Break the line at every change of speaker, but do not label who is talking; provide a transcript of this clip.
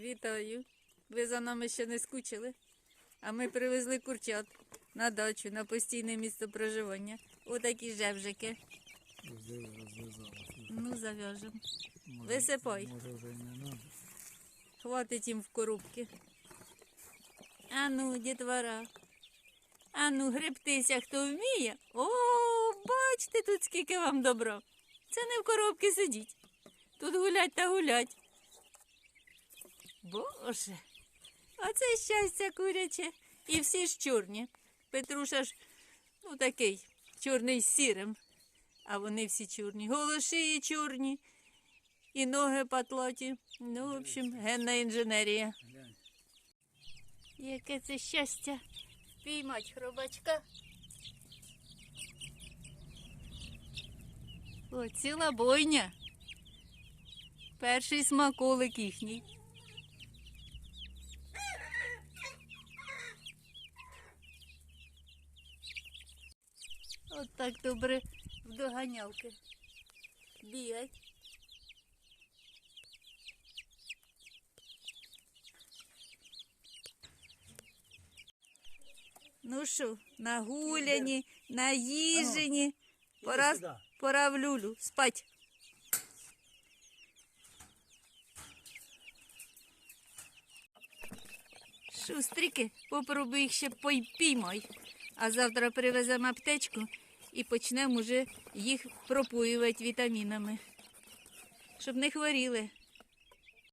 Вітаю. Ви за нами ще не скучили. А ми привезли курчат на дачу, на постійне місце проживання. Отакі жевжики.
Розв'язалося.
Ну, зав'яжемо. Висипай.
Може вже не треба.
Хватить їм в коробки. А ну, дітвора. А ну, гребтися, хто вміє. О, бачите тут скільки вам добра. Це не в коробці сидіть. Тут гулять та гулять. Боже, оце щастя куряче. І всі ж чорні. Петруша ж, ну такий, чорний з сірим. А вони всі чорні. Голошиї чорні. І ноги патлаті. Ну, в общем, генна інженерія. Яке це щастя піймать хробачка. О, ціла бойня. Перший смаколик їхній. От так добре в доганялки. Бігать. Ну що, нагуляні, наїжені. Пора, пора в люлю. Спать. Шустрики, попробуй їх ще пой- піймай. А завтра привеземо аптечку і почнемо вже їх пропоювати вітамінами. Щоб не хворіли.